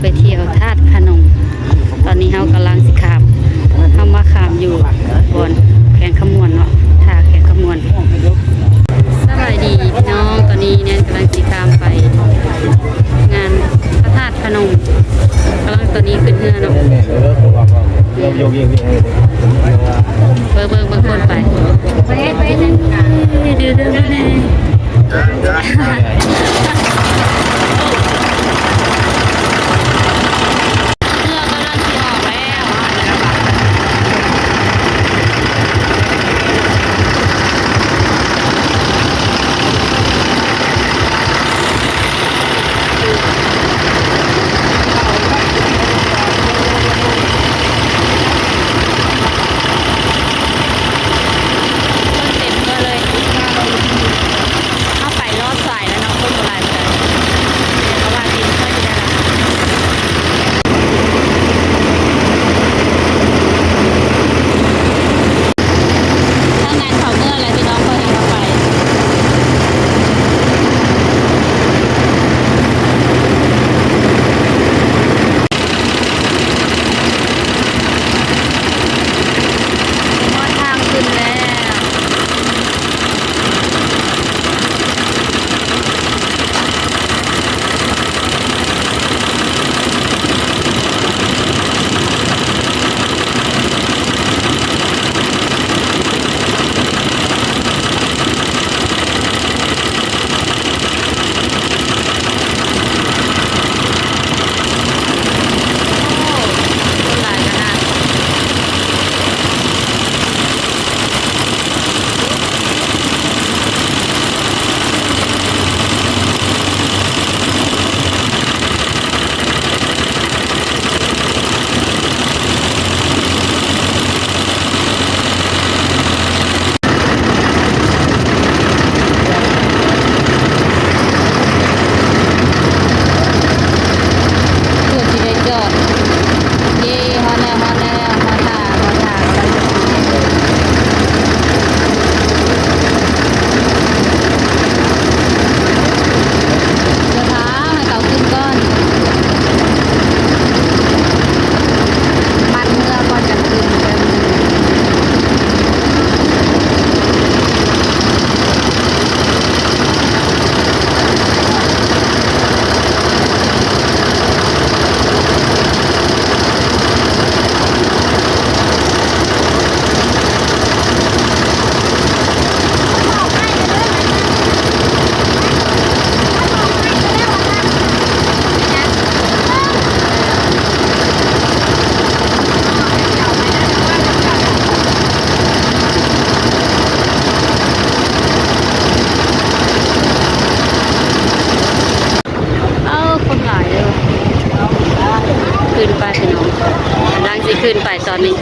ไปเที่ยวธาตุพนม ตอนนี้เฮากำลังสิขามเฮามาขามอยู่บนแข่งขมวนเนาะท่าแข่งขมวนสบายดีพี่น้องตอนนี้เนี่ยกำลังสิขามไป งานพระธาตุพนมกำลังตอนนี้ขึ้นเรือเนาะเบิ่งเบิ่งเบิ่งคนไปไปไปดูดูดูดูเรื ขึ้นไปตอนนี้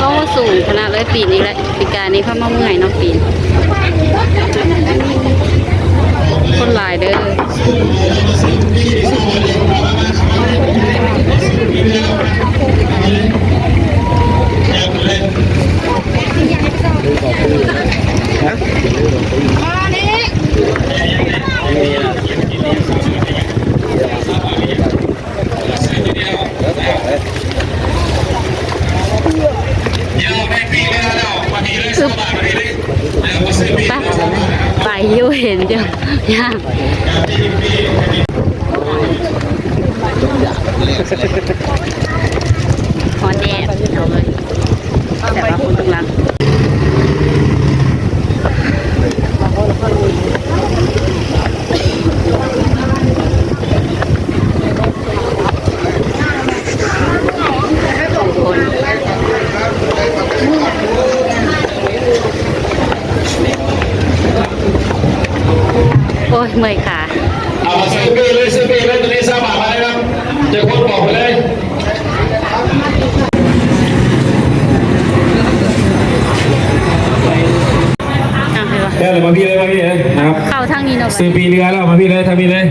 โอ้สูงขนาดเลยปีนี้แหละปีการนี้เขามาเมื่อยเนาะปีนคนหลายเด้อคือไปไปอยู่เห็น จ้ะย่ สืบีเรือแล้วมาพี่เลยทำพี่เลย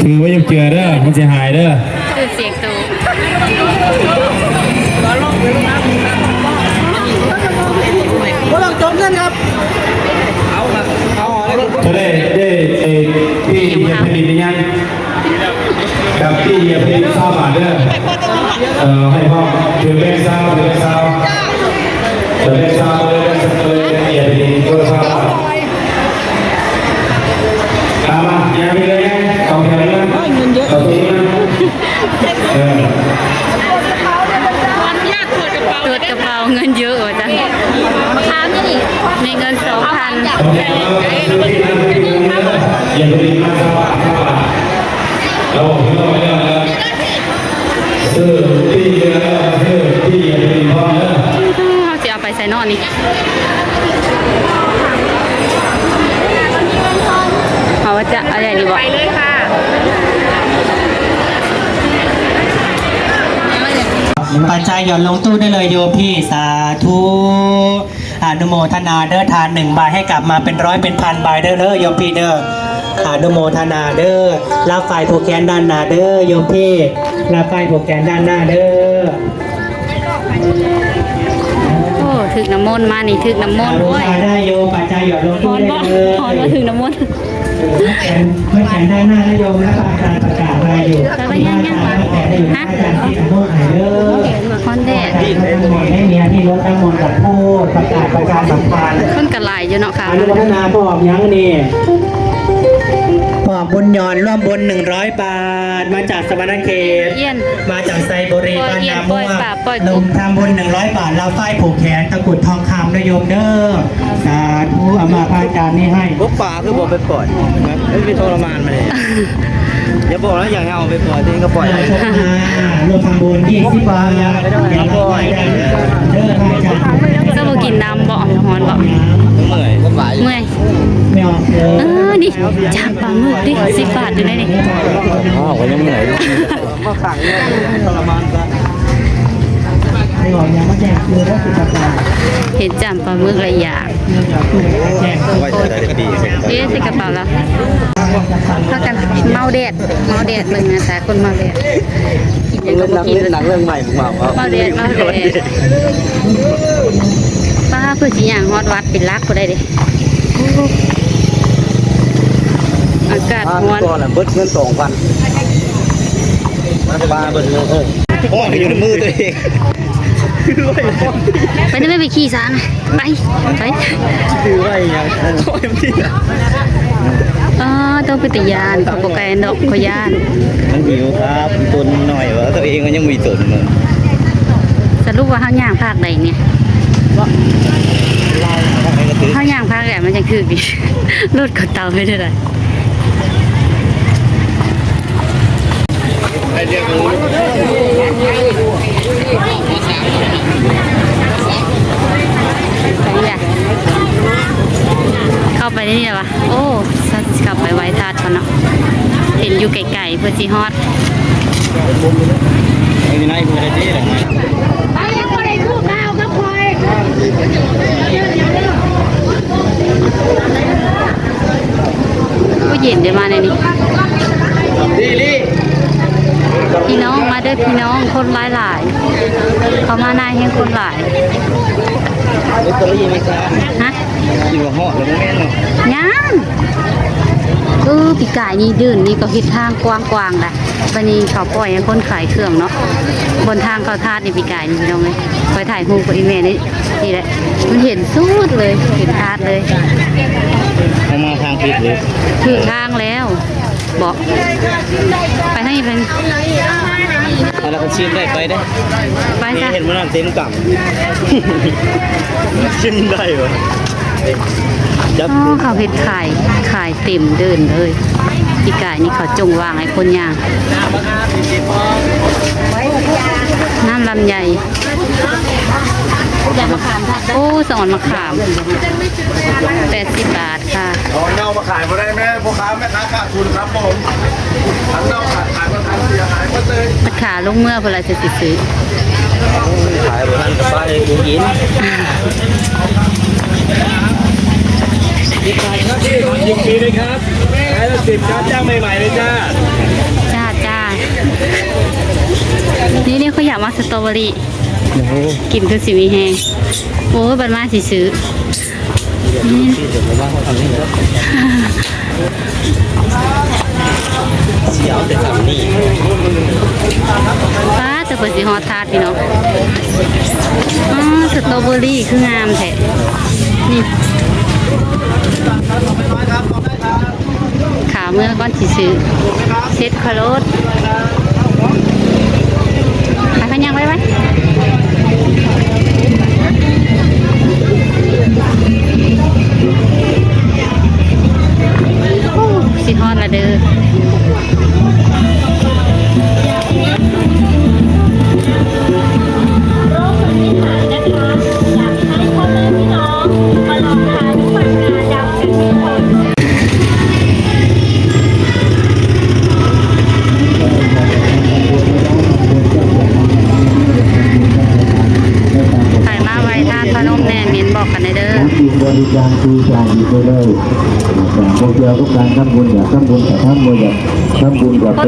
ถือไว้ยังเจอเด้อมันจะหายเด้อตื่เสียงตูก็ลองจมกันครับ เอาครับเอาอะไรก็ได้ได้ไอ้พี่เหยียบแผ่นดินยังกับพี่เยียบแผ่นดินทราบมาเด้อ ให้พ่อถือเลขสามถือเลขสามถือเลขสามเลยเลขสามเลยละเอียดดีตัวสามตามมาอย่าไปเลยนะต่อแถวนะต่อตรงนะเออตรวจกระเป๋าเงินเยอะเหรอจ๊ะค้างนี่ในเงินสองพันอย่าไปดีมากครับเราไม่ต้องไปเรื่องแล้ว ขาจะเอาไปใส่นอนนี่เอาว่าจะอะไรดีบอกไปเลยค่ะปัจจัยหย่อนลงตู้ได้เลยโยพี่สาธุอนุโมทนาเด้อทานหนึ่งใบให้กลับมาเป็นร้อยเป็นพันใบเด้อเด้อโยพี่เด้อ อนุโมทนาเด้อรับไฟผูกแขนด้านหน้าเด้อโยมพี่รับไฟผูกแขนด้านหน้าเด้อโอ้ถึกน้ำมนต์มานี่ถึกน้ำมนต์บูด้วยชาได้โยมปัจจัยหย่อนลงฮตู้อนได้บ่เลยฮอนว่าถึงน้ำมนต์แขนเพื่อแขนด้านหน้านะโยมแล้วก็อาจารย์ประกาศมาอยู่แล้วก็ยังยังอาจารย์แขนได้อยู่อาจารย์ที่ทำโทษหายเด้อฮอนแดดทั้งหมดให้เมียที่รถทั้งหมดกับพูดประกาศประชาสัมพันธ์คนกระไหลอยู่เนาะค่ะ อนุโมทนาพ่ออมยังนี่ พ่อบุญยอนร่วมบุญ100บาท มาจากสวรรณเขตเยี่ยนมาจากไซบุรีปล่บ้าอยนเยี่ยนนาม่วงปล่อยป่าปล่อยลงทำบุญ100บาท เราไฟผูกแขนตะกรุดทองคำนะโยมเด้อสาธุเอามาพระอาจารย์นี่ให้ พวกป่าคือบอกไปปล่อยนะไม่ไปทรมานมาเลยอย่าบอกนะอย่างเอาไปปล่อยที่ก็ปล่อยโมทนารวมทำบุญ20บาทอย่าปล่อยเด้อพระอาจารย์จะบ่กินน้ำบ่ฮอนบ่เมื่อยก็ป่าเมื่อยไม่ออกเด้เอออนี่จา มาขังเนี่ยทรมานซะไม่ออกยังมาแจ้งคือได้สิบประการเห็นจานปลาหมึกอะไรอยากเนื่องจากตู้แจ้งคือไว้ใส่ได้ปีเอ๊ะใส่กระเป๋าแล้วถ้ากันเมาแดดเมาแดดเบิ่งนะสายคนเมาแดดกินยังก็เล่นหบ่นังกินเล่นหนังเรื่องใหม่ผมบอกว่าเมาแดดเมาแดดป้าเพื่อสิย่างฮอดวัดเป็นลักบ่ได้เด้อากาศบ้านร้อนก่อนแหละเบิดเงินสองพัน บ้าเบิดเงินเออโอ้ยอยู่ในมือตัวเองไปได้ไม่ไปขี่ซานไปไปคือว่าอย่างโอ้ยมันที่อ๋อต้องไปติยานเขาบอกไกลดอกเขาย่าน มันหิวครับตุนหน่อยวะตัวเองมันยังมีตุนมันสรุปว่าเฮาย่างภาคใดเนี่ยเฮาย่างภาคใดมันยังคือดิรถกับเตาไม่ได้เลยไปนี่แหล เข้าไปได้นี่แหละวะโอ้สัตว์กลับไปไว้ทาดก่อนเนาะเห็นอยู่ไกลๆเพื่อจีฮอดไม่มีนายคุณอะไรที่หรอกผู้เย็นเดี๋ยวมาในนี้ พี่น้องมาเด้อพี่น้องคนหลายหลายๆเขามานายให้คนหลายลอตเตอรี่ไม่ใช่ฮะอยู่ห่อแล้วแม่นเนาะยังเออปีกายนี่ดื่นนี่ก็เฮ็ดทางกว้างๆแหละวันนี้เขาปล่อยให้คนขายเครื่องเนาะบนทางเขาทาดนี่ปีกายนี่พี่น้องเลยคอยถ่ายรูปกับอีเมลนี่นี่แหละมันเห็นสุดเลยเห็นทาดเลยเอามาทางผิดเลยถึงทางแล้วบอกไปให้เป็น เอาแล้วก็ชิมได้ไปได้ไปนี่จ้ะเห็นมันนั่นเต็มกล่ำชิมได้เหรอจับอ๋อเขาเห็ดขายขายเต็มเดินเลยพี่กายนี่เขาจงวางให้คนย่างน้ำลำไย โอ้สอนมะขามแปดสิบบาทค่ะเอาเงามาขายมาได้ไหมพ่อค้าแม่ค้าขาดทุนครับผมทั้งเงาขายขายมาทันเสียหายหมาเลยราคาลงเมื่อเวลาจะสิซื้อขายบนนั้นก็ไปกูกินยินดีเลยครับขายละสิบครับจ้างใหม่ๆเลยจ้าจ้าจ้านี่นี่เขาอยากมาสตรอเบอรี่ กินคือสิมีแหงโอ้บันมาสิซื้อนี่ที่เดี๋ยวนี่ก็เสียวแต่ทำนี่ป้าจะเปิดสีฮอทาดพี่น้องอ๋อสตรอเบอรี่คืองามแท้นี่ขาเมื่อก้อนสิซื้อเซ็ตคาร์โรสไปพันยังไว้ไสิฮอดละเด้อ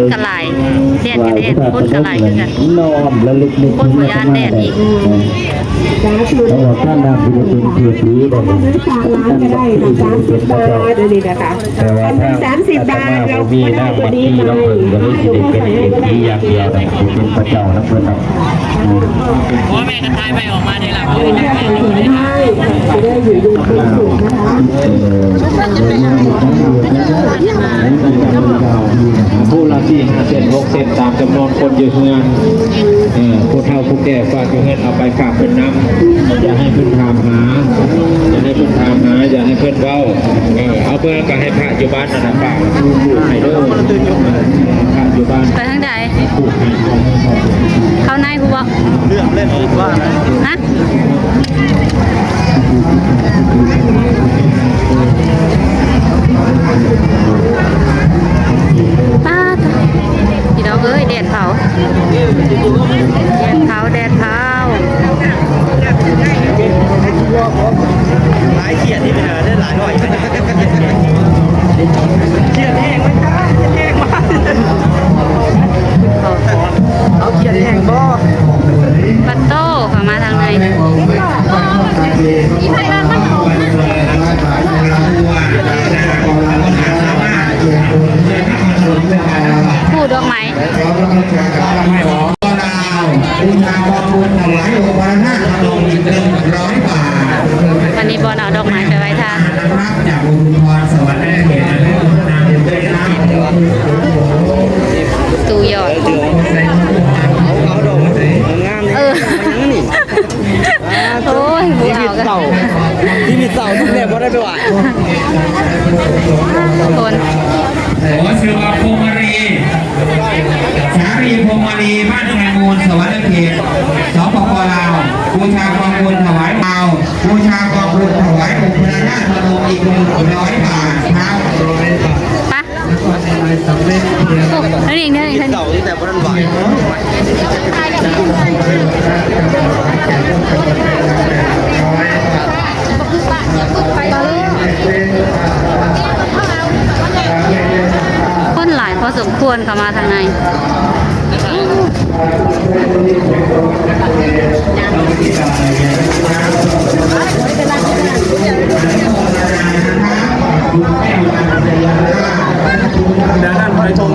คนกระไหลแดดกับแดดคนกระไหลคือกันนอนและลึกๆคนบ่ย่านแดดอีกเขาบอกท่านนำที่เป็นเกียรติได้ท่านได้สามสิบบาทเดี๋ยวนี้นะคะแต่ว่าถ้าสามสิบบาทเรามีไม่ได้น้ำตัวบัตรนี้ที่ไปเราเพิ่งก็เลยสิได้เป็นเกียรติอย่างเดียวนะเป็นพระเจ้านะเพื่อนนะพ่อแม่ก็ทายไปออกมาในหลังให้จะได้อยู่ดีเป็นสุขนะคะผู้ละสี่ห้าเซนหกเซนตามจำนวนคนอยู่เงินเออผู้เฒ่าผู้แก่ฝากเงินเอาไปฝากเป็นน้ำอย่าให้เพิ่อนถามหาอย่าให้เพิ่อนถามหาอย่าให้เพิ่อนเว้าเอาเพื่อนก็ให้พระอยู่บ้านนั่นนะฝากให้ด้อพ เรื่องเล่นคิดว่านะฮะป้าดพี่น้องเอ้ยแดดเผาแดดเผาแดดเผาหลายเขียดที่เป็นได้หลายหน่อยเขียดแห้งไหม วนเข้ามาทางในด้านนั้นไปชม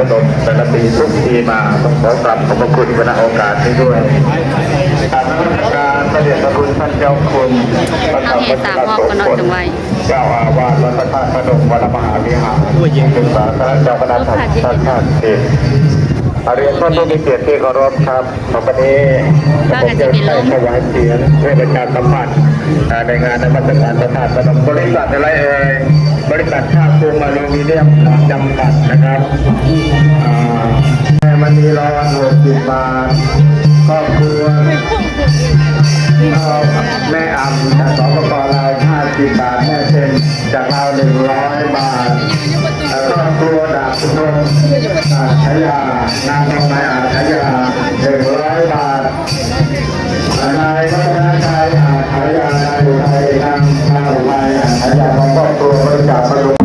พระราชดมแต่ละปีทุกปีมาต้องขอกราบขอบพระคุณคณะโอกาสนี้ด้วยการนมัสการพระเดชพระคุณท่านเจ้าคุณพระธรรมเจ้าอาวาสวัดพระธาตุพนมวรมหาวิหารศึกษาคณะเจ้าคณะท่านท่านท่านเอก เรียนท่านผู้มีเกียรติที่เคารพครับต่อไปนี้ผมจะได้ถวายเสียงเพื่อประชาสัมพันธ์ในงานนมัสการพระธาตุพนบริษัทอะไรเอ่ยบริษัทชาติภูมิอลูมิเนียมจำกัดนะครับแม่มณีรอนหกสิบบาทครอบครัวแม่อ่ำจากสปปลาวห้าสิบบาทแม่เชนจากลาวหนึ่งร้อยบาท แล้วครอบครัวดาบสุนทรอาชยานางทองนายอาชยาหนึ่งร้อยบาทนายพัฒนาชัยอาชายานายอุทัยนางนางอุทัยอาชายาของครอบครัวบริจาคมาลง